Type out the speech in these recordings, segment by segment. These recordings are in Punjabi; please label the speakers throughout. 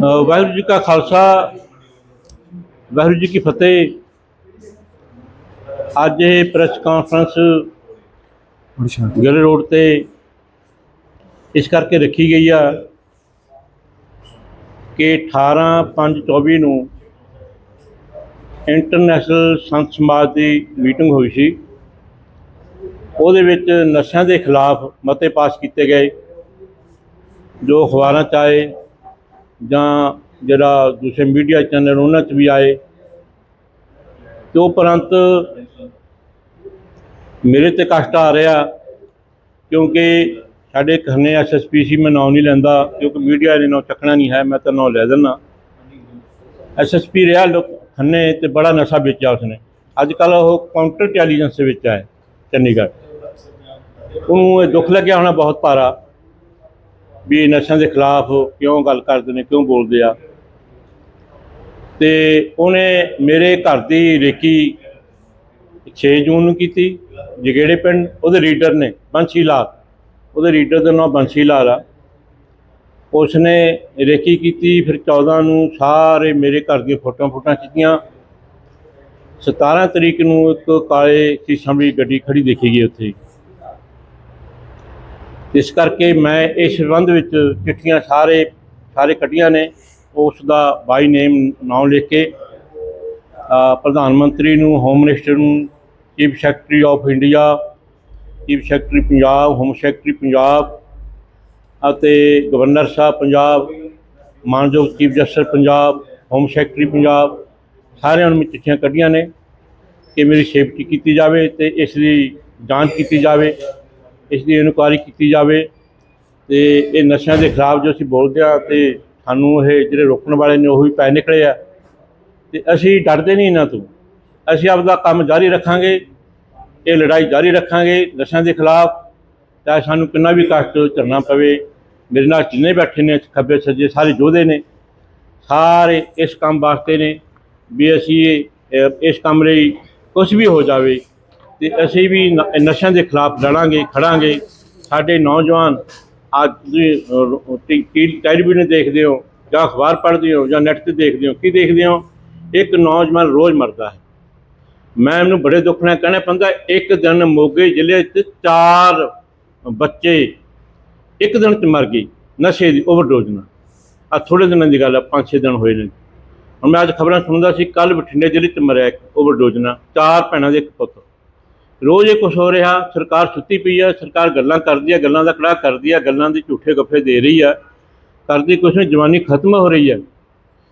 Speaker 1: ਵਾਹਿਗੁਰੂ ਜੀ ਕਾ ਖਾਲਸਾ ਵਾਹਿਗੁਰੂ ਜੀ ਕੀ ਫਤਿਹ। ਅੱਜ ਇਹ ਪ੍ਰੈਸ ਕਾਨਫਰੰਸ ਗਿੱਲ ਰੋਡ ਤੇ ਇਸ ਕਰਕੇ ਰੱਖੀ ਗਈ ਆ ਕਿ 18 5 24 ਨੂੰ ਇੰਟਰਨੈਸ਼ਨਲ ਸੰਤ ਸਮਾਜ ਦੀ ਮੀਟਿੰਗ ਹੋਈ ਸੀ। ਉਹਦੇ ਵਿੱਚ ਨਸ਼ਿਆਂ ਦੇ ਖਿਲਾਫ ਮਤੇ ਪਾਸ ਕੀਤੇ ਗਏ ਜੋ ਅਖਬਾਰਾਂ 'ਚ ਆਏ। ਜਾਂ ਜਿਹੜਾ ਦੂਸਰੇ ਮੀਡੀਆ ਚੈਨਲ ਉਹਨਾਂ 'ਚ ਵੀ ਆਏ, ਤੇ ਉਪਰੰਤ ਮੇਰੇ ਤੇ ਕਸ਼ਟ ਆ ਰਿਹਾ, ਕਿਉਂਕਿ ਸਾਡੇ ਖੰਨੇ ਐਸਐਸਪੀ ਸੀ, ਮੈਂ ਨਾਮ ਨਹੀਂ ਲੈਂਦਾ, ਕਿਉਂਕਿ ਮੀਡੀਆ ਨੇ ਨਾਮ ਚੱਕਣਾ ਨਹੀਂ ਹੈ, ਮੈਂ ਤਾਂ ਨਾਮ ਲੈ ਦਿੰਦਾ। ਐਸਐਸਪੀ ਰਿਹਾ ਲੋਕ ਖੰਨੇ ਤੇ ਬੜਾ ਨਸ਼ਾ ਵੇਚਿਆ ਉਸਨੇ। ਅੱਜ ਕੱਲ ਉਹ ਕਾਊਂਟਰ ਇੰਟੈਲੀਜੈਂਸ ਵਿੱਚ ਹੈ ਚੰਡੀਗੜ੍ਹ। ਉਹਨੂੰ ਇਹ ਦੁੱਖ ਲੱਗਿਆ ਹੋਣਾ ਬਹੁਤ ਭਾਰਾ। ਵੀ ਨਸ਼ਿਆਂ ਦੇ ਖਿਲਾਫ ਕਿਉਂ ਗੱਲ ਕਰਦੇ ਨੇ, ਕਿਉਂ ਬੋਲਦੇ ਆ। ਤੇ ਉਹਨੇ ਮੇਰੇ ਘਰ ਦੀ ਰੇਕੀ 6 ਜੂਨ ਨੂੰ ਕੀਤੀ, ਜਗੇੜੇ ਪਿੰਡ, ਉਹਦੇ ਰੀਡਰ ਨੇ ਬੰਸੀ ਲਾਲ। ਉਹਦੇ ਰੀਡਰ ਦਾ ਨਾਮ ਬੰਸੀ ਲਾਲ ਆ। ਉਸਨੇ ਰੇਕੀ ਕੀਤੀ, ਫਿਰ 14 ਨੂੰ ਸਾਰੇ ਮੇਰੇ ਘਰ ਦੀਆਂ ਫੋਟੋਆਂ ਫੋਟਾਂ ਖਿੱਚੀਆਂ। 17 ਤਰੀਕ ਨੂੰ ਇੱਕ ਕਾਲੇ ਸ਼ੀਸ਼ਾਂ ਦੀ ਗੱਡੀ ਖੜੀ ਦੇਖੀ ਗਈ ਉੱਥੇ। ਇਸ ਕਰਕੇ ਮੈਂ ਇਸ ਸੰਬੰਧ ਵਿੱਚ ਚਿੱਠੀਆਂ ਸਾਰੇ ਸਾਰੇ ਕੱਢੀਆਂ ਨੇ, ਉਸ ਦਾ ਬਾਈ ਨੇਮ ਨਾਮ ਲਿਖ ਕੇ ਪ੍ਰਧਾਨ ਮੰਤਰੀ ਨੂੰ, ਹੋਮ ਮਿਨਿਸਟਰ ਨੂੰ, chief secretary of India, chief secretary Punjab, home secretary Punjab ਅਤੇ ਗਵਰਨਰ ਸਾਹਿਬ ਪੰਜਾਬ, ਮਾਨਯੋਗ chief justice Punjab, home secretary Punjab, ਸਾਰਿਆਂ ਨੂੰ ਮੈਂ ਚਿੱਠੀਆਂ ਕੱਢੀਆਂ ਨੇ ਕਿ ਮੇਰੀ ਸੇਫਟੀ ਕੀਤੀ ਜਾਵੇ ਤੇ ਇਸ ਦੀ ਜਾਂਚ ਕੀਤੀ ਜਾਵੇ। ਇਸ ਦੀ ਇਨਕੁਆਇਰੀ ਕੀਤੀ ਜਾਵੇ ਤੇ ਇਹ ਨਸ਼ਿਆਂ ਦੇ ਖਿਲਾਫ ਜੋ ਅਸੀਂ ਬੋਲਦੇ ਆ ਤੇ ਸਾਨੂੰ ਇਹ ਜਿਹੜੇ ਰੋਕਣ ਵਾਲੇ ਨੇ ਉਹ ਵੀ ਪੈ ਨਿਕਲੇ ਆ ਤੇ ਅਸੀਂ ਡਰਦੇ ਨਹੀਂ ਇਹਨਾਂ ਤੋਂ। ਅਸੀਂ ਆਪਦਾ ਕੰਮ ਜਾਰੀ ਰੱਖਾਂਗੇ, ਇਹ ਲੜਾਈ ਜਾਰੀ ਰੱਖਾਂਗੇ ਨਸ਼ਿਆਂ ਦੇ ਖਿਲਾਫ ਚਾਹੇ ਸਾਨੂੰ ਕਿੰਨਾ ਵੀ ਕਸ਼ਟ ਝੱਲਣਾ ਪਵੇ। ਮੇਰੇ ਨਾਲ ਜਿੰਨੇ ਬੈਠੇ ਨੇ, ਖੱਬੇ ਸੱਜੇ ਸਾਰੇ ਯੋਧੇ ਨੇ, ਸਾਰੇ ਇਸ ਕੰਮ ਵਾਸਤੇ ਨੇ ਵੀ ਅਸੀਂ ਇਹ- ਇਸ ਕੰਮ ਲਈ ਕੁਝ ਵੀ ਹੋ ਜਾਵੇ। ਤੇ ਅਸੀਂ ਵੀ ਨਸ਼ਿਆਂ ਦੇ ਖਿਲਾਫ ਲੜਾਂਗੇ, ਖੜਾਂਗੇ। ਸਾਡੇ ਨੌਜਵਾਨ ਅੱਜ ਤੁਸੀਂ ਟੈਲੀਵਿਜ਼ਨ ਦੇਖਦੇ ਹੋ ਜਾਂ ਅਖਬਾਰ ਪੜ੍ਹਦੇ ਹੋ ਜਾਂ ਨੈੱਟ ਤੇ ਦੇਖਦੇ ਹੋ, ਕੀ ਦੇਖਦੇ ਹੋ? ਇੱਕ ਨੌਜਵਾਨ ਰੋਜ਼ ਮਰਦਾ ਹੈ। ਮੈਂ ਇਹਨੂੰ ਬੜੇ ਦੁੱਖ ਨਾਲ ਕਹਿਣਾ ਪੈਂਦਾ, ਇੱਕ ਦਿਨ ਮੋਗੇ ਜ਼ਿਲ੍ਹੇ 'ਚ ਚਾਰ ਬੱਚੇ ਇੱਕ ਦਿਨ 'ਚ ਮਰ ਗਏ, ਨਸ਼ੇ ਦੀ ਓਵਰਡੋਜ਼ ਨਾਲ। ਆ ਥੋੜੇ ਦਿਨਾਂ ਦੀ ਗੱਲ ਆ, ਪੰਜ ਛੇ ਦਿਨ ਹੋਏ ਨੇ। ਹੁਣ ਮੈਂ ਅੱਜ ਖਬਰਾਂ ਸੁਣਦਾ ਸੀ ਕੱਲ ਬਠਿੰਡੇ ਜ਼ਿਲ੍ਹੇ 'ਚ ਮਰਿਆ ਇੱਕ ਓਵਰਡੋਜ਼ ਨਾਲ, ਚਾਰ ਭੈਣਾਂ ਦੇ ਇੱਕ ਪੁੱਤ। ਰੋਜ਼ ਇਹ ਕੁਝ ਹੋ ਰਿਹਾ, ਸਰਕਾਰ ਸੁੱਤੀ ਪਈ ਆ, ਸਰਕਾਰ ਗੱਲਾਂ ਕਰਦੀ ਆ, ਗੱਲਾਂ ਦਾ ਕੜਾ ਕਰਦੀ ਆ, ਗੱਲਾਂ ਦੇ ਝੂਠੇ ਗੱਫੇ ਦੇ ਰਹੀ ਆ, ਕਰਦੀ ਕੁਛ ਨਹੀਂ, ਜਵਾਨੀ ਖਤਮ ਹੋ ਰਹੀ ਆ।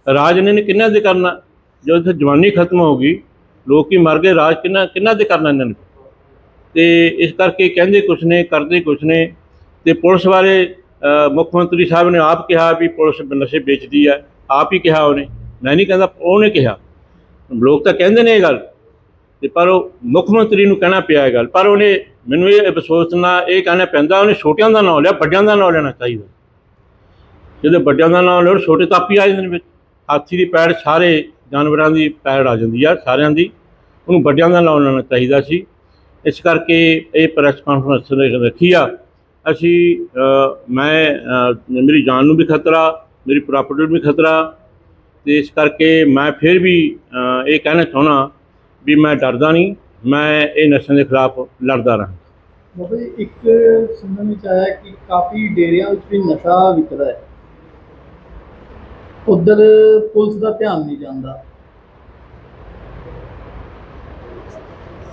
Speaker 1: ਰਾਜ ਇਹਨਾਂ ਨੇ ਕਿੰਨਾ ਦੇ ਕਰਨਾ? ਜਦੋਂ ਇੱਥੇ ਜਵਾਨੀ ਖਤਮ ਹੋ ਗਈ, ਲੋਕੀ ਮਰ ਗਏ, ਰਾਜ ਕਿੰਨਾ ਕਿੰਨਾ ਦੇ ਕਰਨਾ ਇਹਨਾਂ ਨੇ? ਤੇ ਇਸ ਕਰਕੇ ਕਹਿੰਦੇ ਕੁਛ ਨੇ, ਕਰਦੇ ਕੁਛ ਨੇ, ਤੇ ਪੁਲਿਸ ਬਾਰੇ ਮੁੱਖ ਮੰਤਰੀ ਸਾਹਿਬ ਨੇ ਆਪ ਕਿਹਾ ਵੀ ਪੁਲਿਸ ਨਸ਼ੇ ਵੇਚਦੀ ਹੈ ਆਪ ਹੀ ਕਿਹਾ ਉਹਨੇ। ਮੈਂ ਨਹੀਂ ਕਹਿੰਦਾ, ਉਹਨੇ ਕਿਹਾ। ਲੋਕ ਤਾਂ ਕਹਿੰਦੇ ਨੇ ਇਹ ਗੱਲ। ਤੇ ਪਰ ਉਹ ਮੁੱਖ ਮੰਤਰੀ ਨੂੰ ਕਹਿਣਾ ਪਿਆ ਇਹ ਗੱਲ, ਪਰ ਉਹਨੇ ਮੈਨੂੰ ਇਹ ਅਫਸੋਸ ਨਾਲ ਇਹ ਕਹਿਣਾ ਪੈਂਦਾ, ਉਹਨੇ ਛੋਟਿਆਂ ਦਾ ਨਾਮ ਲਿਆ, ਵੱਡਿਆਂ ਦਾ ਨਾਮ ਲੈਣਾ ਚਾਹੀਦਾ। ਜਦੋਂ ਵੱਡਿਆਂ ਦਾ ਨਾਮ ਲਿਆ ਛੋਟੇ ਤਾਂ ਆਪੀ ਆ ਜਾਂਦੇ ਨੇ ਵਿੱਚ। ਹਾਥੀ ਦੀ ਪੈੜ, ਸਾਰੇ ਜਾਨਵਰਾਂ ਦੀ ਪੈੜ ਆ ਜਾਂਦੀ ਆ, ਸਾਰਿਆਂ ਦੀ। ਉਹਨੂੰ ਵੱਡਿਆਂ ਦਾ ਨਾਮ ਲੈਣਾ ਚਾਹੀਦਾ ਸੀ। ਇਸ ਕਰਕੇ ਇਹ ਪ੍ਰੈਸ ਕਾਨਫਰੰਸ ਰੱਖੀ ਆ। ਅਸੀਂ ਮੈਂ ਮੇਰੀ ਜਾਨ ਨੂੰ ਵੀ ਖਤਰਾ, ਮੇਰੀ ਪ੍ਰਾਪਰਟੀ ਨੂੰ ਵੀ ਖਤਰਾ, ਤੇ ਇਸ ਕਰਕੇ ਮੈਂ ਫਿਰ ਵੀ ਇਹ ਕਹਿਣਾ ਚਾਹੁੰਦਾ ਵੀ ਮੈਂ ਡਰਦਾ ਨਹੀਂ ਮੈਂ ਇਹ ਨਸ਼ਿਆਂ ਦੇ ਖਿਲਾਫ ਲੜਦਾ ਰਹਾਂ।
Speaker 2: ਬਾਬਾ ਜੀ ਇੱਕ ਸੁਣਨ ਵਿੱਚ ਆਇਆ ਕਿ ਕਾਫੀ ਡੇਰਿਆਂ ਵਿੱਚ ਵੀ ਨਸ਼ਾ ਵਿਕਦਾ ਹੈ। ਉਧਰ ਪੁਲਿਸ ਦਾ ਧਿਆਨ ਨਹੀਂ ਜਾਂਦਾ।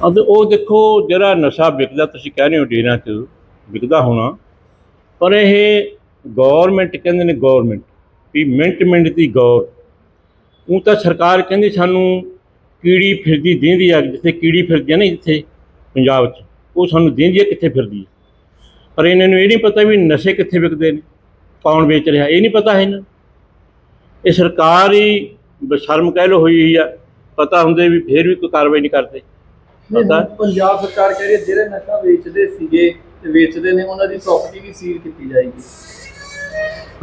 Speaker 1: ਅਤੇ ਉਹ ਦੇਖੋ ਜਿਹੜਾ ਨਸ਼ਾ ਵਿਕਦਾ ਤੁਸੀਂ ਕਹਿ ਰਹੇ ਹੋ ਡੇਰਿਆਂ 'ਚ ਵਿਕਦਾ ਹੋਣਾ ਪਰ ਇਹ ਗਵਰਨਮੈਂਟ ਕਹਿੰਦੇ ਨੇ ਗਵਰਨਮੈਂਟ ਵੀ ਮਿੰਟ ਮਿੰਟ ਦੀ ਗੌਰ। ਉਹ ਤਾਂ ਸਰਕਾਰ ਕਹਿੰਦੀ ਸਾਨੂੰ ਕੀੜੀ ਫਿਰਦੀ ਦਿੰਦੀ ਆ ਜਿੱਥੇ ਕੀੜੀ ਫਿਰਦੀ ਆ ਨਾ ਜਿੱਥੇ ਪੰਜਾਬ 'ਚ ਉਹ ਸਾਨੂੰ ਦਿੰਦੀ ਆ ਕਿੱਥੇ ਫਿਰਦੀ ਹੈ ਪਰ ਇਹਨਾਂ ਨੂੰ ਇਹ ਨਹੀਂ ਪਤਾ ਵੀ ਨਸ਼ੇ ਕਿੱਥੇ ਵਿਕਦੇ ਨੇ ਕੌਣ ਵੇਚ ਰਿਹਾ ਇਹ ਨਹੀਂ ਪਤਾ ਹੈ ਇਹਨਾਂ। ਇਹ ਸਰਕਾਰ ਹੀ ਬਸ਼ਰਮ ਕਹਿ ਲੋ ਹੋਈ ਹੋਈ ਆ ਪਤਾ ਹੁੰਦੇ ਵੀ ਫੇਰ ਵੀ ਕੋਈ ਕਾਰਵਾਈ ਨਹੀਂ ਕਰਦੇ। ਪਤਾ?
Speaker 2: ਪੰਜਾਬ ਸਰਕਾਰ ਕਹਿ ਰਹੀ ਹੈ ਜਿਹੜੇ ਨਸ਼ਾ ਵੇਚਦੇ ਸੀਗੇ ਤੇ ਵੇਚਦੇ ਨੇ ਉਹਨਾਂ ਦੀ ਪ੍ਰਾਪਰਟੀ ਵੀ ਸੀਲ ਕੀਤੀ ਜਾਏਗੀ।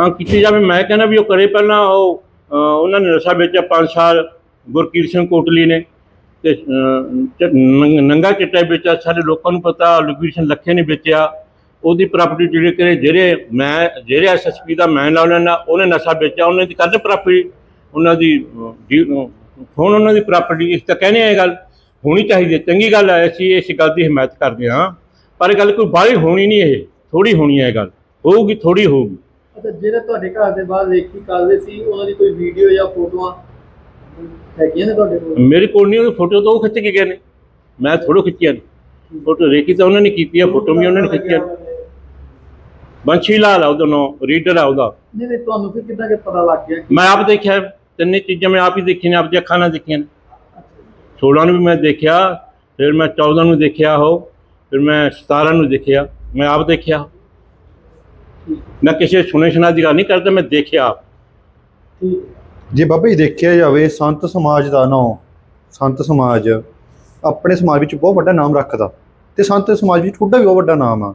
Speaker 1: ਹਾਂ ਕੀਤੀ ਜਾਵੇ ਮੈਂ ਕਹਿੰਦਾ ਵੀ ਉਹ ਕਰੇ ਪਹਿਲਾਂ ਉਹ ਉਹਨਾਂ ਨੇ ਨਸ਼ਾ ਵੇਚਿਆ 5 ਸਾਲ ਗੁਰਕੀਰਤ ਸਿੰਘ ਕੋਟਲੀ ਨੇ ਤੇ ਨੰਗਾ ਚਿੱਟਾ ਵੇਚਿਆ। ਸਾਰੇ ਲੋਕਾਂ ਨੂੰ ਪਤਾ ਲੋਕੇਸ਼ਨ ਲੱਖੇ ਨੇ ਵੇਚਿਆ। ਉਹਦੀ ਪ੍ਰਾਪਰਟੀ ਜਿਹੜੇ ਕਰੇ ਜਿਹੜੇ ਮੈਂ, ਜਿਹੜੇ ਐਸਐਸਪੀ ਦਾ ਮੈਂ ਲਾ ਲੈਣਾ ਉਹਨੇ ਨਸ਼ਾ ਵੇਚਿਆ, ਉਹਨੇ ਦੀ ਕੱਢ ਪ੍ਰਾਪਰਟੀ ਉਹਨਾਂ ਦੀ ਜੀ- ਹੁਣ ਉਹਨਾਂ ਦੀ ਪ੍ਰਾਪਰਟੀ ਇਸ ਤਾਂ ਕਹਿੰਦੇ ਆ ਇਹ ਗੱਲ, ਹੋਣੀ ਚਾਹੀਦੀ ਹੈ। ਚੰਗੀ ਗੱਲ ਹੈ, ਅਸੀਂ ਇਸ ਗੱਲ ਦੀ ਹਮਾਇਤ ਕਰਦੇ ਹਾਂ। ਪਰ ਇਹ ਗੱਲ ਕੋਈ ਬਾਹਲੀ ਹੋਣੀ ਨਹੀਂ ਇਹ ਥੋੜੀ ਹੋਣੀ ਹੈ ਇਹ ਗੱਲ। ਹੋਊਗੀ ਥੋੜੀ ਹੋਊਗੀ।
Speaker 2: ਅੱਛਾ, ਜਿਹੜੇ ਤੁਹਾਡੇ ਘਰ ਦੇ ਬਾਹਰ ਵੇਖੀ ਕਰਦੇ ਸੀ, ਉਹਨਾਂ ਦੀ ਕੋਈ ਵੀਡੀਓ ਜਾਂ ਫੋਟੋਆਂ ਹੈਗੀਆਂ ਨੇ ਤੁਹਾਡੇ ਕੋਲ?
Speaker 1: ਮੇਰੇ ਕੋਲ ਨਹੀਂ ਉਹ ਫੋਟੋ ਤਾਂ ਉਹ ਖਿੱਚ ਕੇ ਗਏ ਨੇ। ਮੈਂ ਥੋੜੋ ਖਿੱਚੀਆਂ ਫੋਟੋ ਰੇਕੀ ਤਾਂ ਉਹਨਾਂ ਨੇ ਕੀਤੀ ਆ ਫੋਟੋ ਵੀ ਉਹਨਾਂ ਨੇ ਖਿੱਚੀਆਂ। ਬੰਸ਼ੀ ਲਾਲ ਆ ਉਹਦਾ ਰੀਡਰ ਆ ਉਹਦਾ।
Speaker 2: ਨਹੀਂ ਨਹੀਂ ਤੁਹਾਨੂੰ ਫਿਰ ਕਿੱਦਾਂ ਕਿ ਪਤਾ ਲੱਗ ਗਿਆ ਕਿ
Speaker 1: ਮੈਂ ਆਪ ਦੇਖਿਆ ਤਿੰਨੇ ਚੀਜ਼ਾਂ ਮੈਂ ਆਪ ਹੀ ਦੇਖੀਆਂ ਨੇ ਆਪਦੀ ਅੱਖਾਂ ਨਾਲ ਦੇਖੀਆਂ ਨੇ। 16 ਨੂੰ ਵੀ ਮੈਂ ਦੇਖਿਆ ਫਿਰ ਮੈਂ 14 ਨੂੰ ਦੇਖਿਆ ਉਹ ਫਿਰ ਮੈਂ 17 ਨੂੰ ਦੇਖਿਆ ਮੈਂ ਆਪ ਦੇਖਿਆ। ਮੈਂ ਕਿਸੇ ਸੁਣੇ ਸੁਣਾ ਦੀ ਗੱਲ ਨਹੀਂ ਕਰਦਾ ਮੈਂ ਦੇਖਿਆ ਆਪ।
Speaker 2: ਠੀਕ।
Speaker 3: ਜੇ ਬਾਬਾ ਜੀ ਦੇਖਿਆ ਜਾਵੇ, ਸੰਤ ਸਮਾਜ ਦਾ ਨਾਂ, ਸੰਤ ਸਮਾਜ ਆਪਣੇ ਸਮਾਜ ਵਿੱਚ ਬਹੁਤ ਵੱਡਾ ਨਾਮ ਰੱਖਦਾ ਤੇ ਸੰਤ ਸਮਾਜ ਵਿੱਚ ਤੁਹਾਡਾ ਵੀ ਬਹੁਤ ਵੱਡਾ ਨਾਮ ਆ।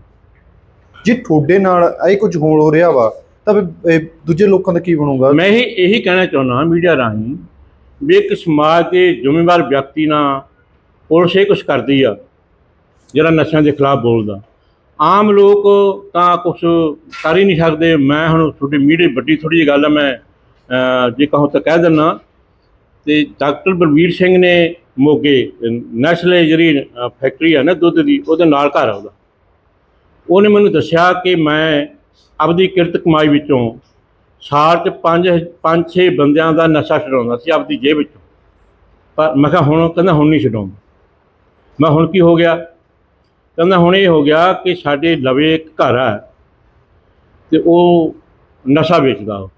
Speaker 3: ਜੇ ਤੁਹਾਡੇ ਨਾਲ ਇਹ ਕੁਝ ਹੋ ਰਿਹਾ ਵਾ, ਤਾਂ ਫਿਰ ਦੂਜੇ ਲੋਕਾਂ ਦਾ ਕੀ ਬਣੂਗਾ?
Speaker 1: ਮੈਂ ਹੀ ਇਹੀ ਕਹਿਣਾ ਚਾਹੁੰਦਾ ਮੀਡੀਆ ਰਾਹੀਂ ਵੀ ਇੱਕ ਸਮਾਜ ਦੇ ਜ਼ਿੰਮੇਵਾਰ ਵਿਅਕਤੀ ਨਾਲ ਪੁਲਿਸ ਇਹ ਕੁਛ ਕਰਦੀ ਆ, ਜਿਹੜਾ ਨਸ਼ਿਆਂ ਦੇ ਖਿਲਾਫ ਬੋਲਦਾ। ਆਮ ਲੋਕ ਤਾਂ ਕੁਛ ਕਰ ਹੀ ਨਹੀਂ ਸਕਦੇ। ਮੈਂ ਹੁਣ ਤੁਹਾਡੀ ਮੀਡੀਆ ਵੱਡੀ ਥੋੜੀ ਜਿਹੀ ਗੱਲ ਆ, ਮੈਂ ਜੇ ਕਹੂੰ ਤਾਂ ਕਹਿ ਦਿੰਨਾ ਤੇ ਡਾਕਟਰ ਬਲਵੀਰ ਸਿੰਘ ਨੇ ਮੋਗੇ ਨੈਸ਼ਨਲ ਜਿਹੜੀ ਫੈਕਟਰੀ ਹੈ ਨਾ ਦੁੱਧ ਦੀ, ਉਹਦੇ ਨਾਲ ਘਰ ਆ ਉਹਦਾ। ਉਹਨੇ ਮੈਨੂੰ ਦੱਸਿਆ ਕਿ ਮੈਂ ਆਪਦੀ ਕਿਰਤ ਕਮਾਈ ਵਿੱਚੋਂ ਸਾਲ 'ਚ ਪੰਜ ਪੰਜ, ਛੇ ਬੰਦਿਆਂ ਦਾ ਨਸ਼ਾ ਛਡਾਉਂਦਾ ਸੀ ਆਪਦੀ ਜੇਬ ਵਿੱਚੋਂ। ਪਰ ਮੈਂ ਕਿਹਾ ਹੁਣ, ਕਹਿੰਦਾ ਹੁਣ ਨਹੀਂ ਛਡਾਉਂਦਾ। ਮੈਂ ਹੁਣ ਕੀ ਹੋ ਗਿਆ? ਕਹਿੰਦਾ ਹੁਣ ਇਹ ਹੋ ਗਿਆ ਕਿ ਸਾਡੇ ਲਵੇ ਇੱਕ ਘਰ ਹੈ ਤੇ ਉਹ ਨਸ਼ਾ ਵੇਚਦਾ ਉਹ।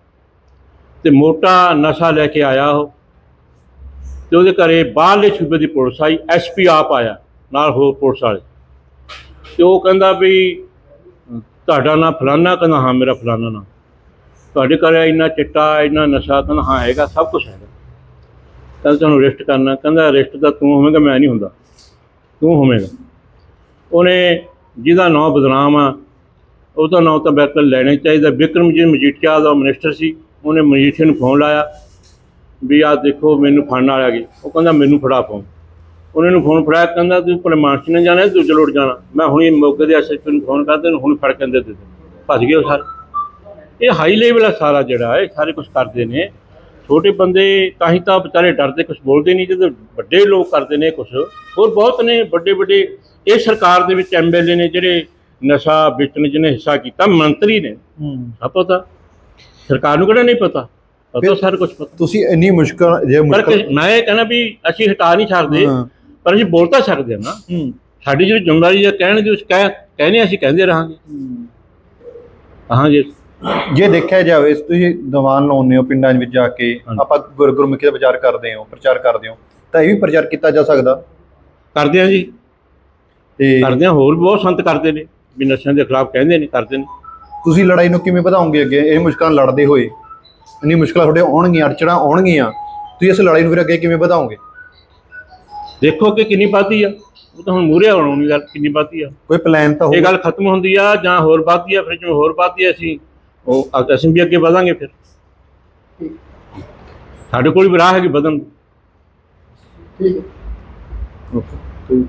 Speaker 1: ਤੇ ਮੋਟਾ ਨਸ਼ਾ ਲੈ ਕੇ ਆਇਆ ਉਹ। ਤੇ ਉਹਦੇ ਘਰੇ ਬਾਹਰਲੇ ਸੂਬੇ ਦੀ ਪੁਲਿਸ ਆਈ ਐਸਪੀ ਆਪ ਆਇਆ, ਨਾਲ ਹੋਰ ਪੁਲਿਸ ਵਾਲੇ। ਤੇ ਉਹ ਕਹਿੰਦਾ ਵੀ, ਤੁਹਾਡਾ ਨਾਂ ਫਲਾਨਾ ਕਹਿੰਦਾ, ਹਾਂ, ਮੇਰਾ ਫਲਾਨਾ ਨਾਂ। ਤੁਹਾਡੇ ਘਰ ਇੰਨਾ ਚਿੱਟਾ, ਇੰਨਾ ਨਸ਼ਾ ਕਹਿੰਦਾ, ਹਾਂ, ਹੈਗਾ, ਸਭ ਕੁਝ ਹੈਗਾ। ਕਹਿੰਦਾ ਤੁਹਾਨੂੰ ਅਰੈਸਟ ਕਰਨਾ। ਕਹਿੰਦਾ ਅਰੈਸਟ ਤਾਂ ਤੂੰ ਹੋਵੇਂਗਾ, ਮੈਂ ਨਹੀਂ ਹੁੰਦਾ। ਤੂੰ ਹੋਵੇਂਗਾ। ਉਹਨੇ ਜਿਹਦਾ ਨਾਂ ਬਦਨਾਮ ਆ, ਉਹਦਾ ਨਾਂ ਤਾਂ ਬਿਲਕੁਲ ਲੈਣਾ ਹੀ ਚਾਹੀਦਾ। ਵਿਕਰਮਜੀਤ ਮਜੀਠੀਆ ਦਾ ਮਿਨਿਸਟਰ ਸੀ। ਉਹਨੇ ਮਜੀਠੀਆ ਨੂੰ ਫੋਨ ਲਾਇਆ ਵੀ ਆਹ ਦੇਖੋ ਮੈਨੂੰ ਫੜਨ ਵਾਲਾ ਗਈ ਉਹ ਕਹਿੰਦਾ ਮੈਨੂੰ ਫੜਾ ਫੋਨ ਉਹਨੇ ਨੂੰ ਫੋਨ ਫੜਾਇਆ ਕਹਿੰਦਾ ਤੂੰ ਭਲੇ ਮਾਨਸੀ ਨੇ ਜਾਣਾ ਤੂੰ ਜਲੋੜ ਜਾਣਾ? ਮੈਂ ਹੁਣੀ ਮੌਕੇ ਦੇ ਐਸਐਸਪੀ ਨੂੰ ਫੋਨ ਕਰਦੇ ਨੂੰ ਹੁਣ ਫੜ ਕੇ ਦੇ ਦੇ ਭੱਜ ਗਏ ਸਾਰੇ। ਇਹ ਹਾਈ ਲੈਵਲ ਆ ਸਾਰਾ ਜਿਹੜਾ ਇਹ ਸਾਰੇ ਕੁਝ ਕਰਦੇ ਨੇ। ਛੋਟੇ ਬੰਦੇ ਤਾਂ ਹੀ ਤਾਂ ਵਿਚਾਰੇ ਡਰਦੇ ਕੁਝ ਬੋਲਦੇ ਨਹੀਂ ਜਦੋਂ ਵੱਡੇ ਲੋਕ ਕਰਦੇ ਨੇ ਕੁਝ ਹੋਰ ਬਹੁਤ ਨੇ ਵੱਡੇ ਵੱਡੇ। ਇਹ ਸਰਕਾਰ ਦੇ ਵਿੱਚ ਐਮਐਲਏ ਨੇ ਜਿਹੜੇ ਨਸ਼ਾ ਵੇਚਣ ਜਿਹਨੇ ਹਿੱਸਾ ਕੀਤਾ ਮੰਤਰੀ ਨੇ।
Speaker 3: ਹੂੰ।
Speaker 1: ਸਭ ਪਤਾ ਸਰਕਾਰ ਨੂੰ ਕਿਹੜਾ ਨਹੀਂ ਪਤਾ? ਪਤਾ ਸਾਰਾ ਕੁਝ ਪਤਾ।
Speaker 3: ਤੁਸੀਂ ਇੰਨੀ ਮੁਸ਼ਕਲ ਜੇ ਮੁਸ਼ਕਲ
Speaker 1: ਮੈਂ ਇਹ ਕਹਿੰਦਾ ਵੀ ਅਸੀਂ ਹਟਾ ਨਹੀਂ ਸਕਦੇ। ਪਰ ਅਸੀਂ ਬੋਲ ਤਾਂ ਸਕਦੇ ਹਾਂ ਨਾ। ਸਾਡੀ ਜਿਹੜੀ ਜ਼ਿੰਮੇਵਾਰੀ ਹੈ ਕਹਿਣ ਦੀ ਉਸ ਕਹਿ ਕਹਿੰਦੇ ਅਸੀਂ ਕਹਿੰਦੇ ਰਹਾਂਗੇ। ਹਾਂ। ਜੀ।
Speaker 3: ਜੇ ਦੇਖਿਆ ਜਾਵੇ ਤੁਸੀਂ ਦੀਵਾਨ ਲਾਉਂਦੇ ਹੋ ਪਿੰਡਾਂ ਵਿੱਚ ਜਾ ਕੇ। ਆਪਾਂ ਗੁਰ ਗੁਰਮੁਖੀ ਦਾ ਵਿਚਾਰ ਕਰਦੇ ਹੋ ਪ੍ਰਚਾਰ ਕਰਦੇ ਹੋ ਤਾਂ ਇਹ ਵੀ ਪ੍ਰਚਾਰ ਕੀਤਾ ਜਾ ਸਕਦਾ?
Speaker 1: ਕਰਦੇ ਹਾਂ ਜੀ।
Speaker 3: ਤੇ
Speaker 1: ਕਰਦੇ ਹਾਂ ਹੋਰ ਬਹੁਤ ਸੰਤ ਕਰਦੇ ਨੇ ਵੀ ਨਸ਼ਿਆਂ ਦੇ ਖਿਲਾਫ ਕਹਿੰਦੇ ਨੇ ਕਰਦੇ ਨੇ।
Speaker 3: ਤੁਸੀਂ ਲੜਾਈ ਨੂੰ ਕਿਵੇਂ ਵਧਾਓਗੇ ਅੱਗੇ? ਇਹ ਮੁਸ਼ਕਲਾਂ ਲੜਦੇ ਹੋਏ। ਇੰਨੀ ਮੁਸ਼ਕਲਾਂ ਤੁਹਾਡੇ ਆਉਣਗੀਆਂ ਅੜਚਣਾ ਆਉਣਗੀਆਂ। ਤੁਸੀਂ ਇਸ ਲੜਾਈ ਨੂੰ ਫਿਰ ਅੱਗੇ ਕਿਵੇਂ ਵਧਾਓਗੇ?
Speaker 1: ਦੇਖੋ ਕਿ ਕਿੰਨੀ ਵੱਧਦੀ ਆ। ਉਹ ਤਾਂ ਹੁਣ ਮੂਰੇ ਆਉਣ ਗੱਲ ਕਿੰਨੀ ਵੱਧਦੀ ਆ।
Speaker 3: ਕੋਈ ਪਲਾਨ ਤਾਂ
Speaker 1: ਇਹ
Speaker 3: ਹੋਊਗਾ?
Speaker 1: ਗੱਲ ਖਤਮ ਹੁੰਦੀ ਆ ਜਾਂ ਹੋਰ ਵੱਧਦੀ ਆ ਫਿਰ ਜਿਵੇਂ ਹੋਰ ਵੱਧਦੀ ਆ ਅਸੀਂ ਉਹ ਅ- ਅਸੀਂ ਵੀ ਅੱਗੇ ਵਧਾਂਗੇ ਫਿਰ। ਸਾਡੇ ਕੋਲ ਵੀ ਰਾਹ ਹੈਗੀ ਵਧਣ ਦੀ।
Speaker 2: ਠੀਕ ਹੈ।
Speaker 3: Okay.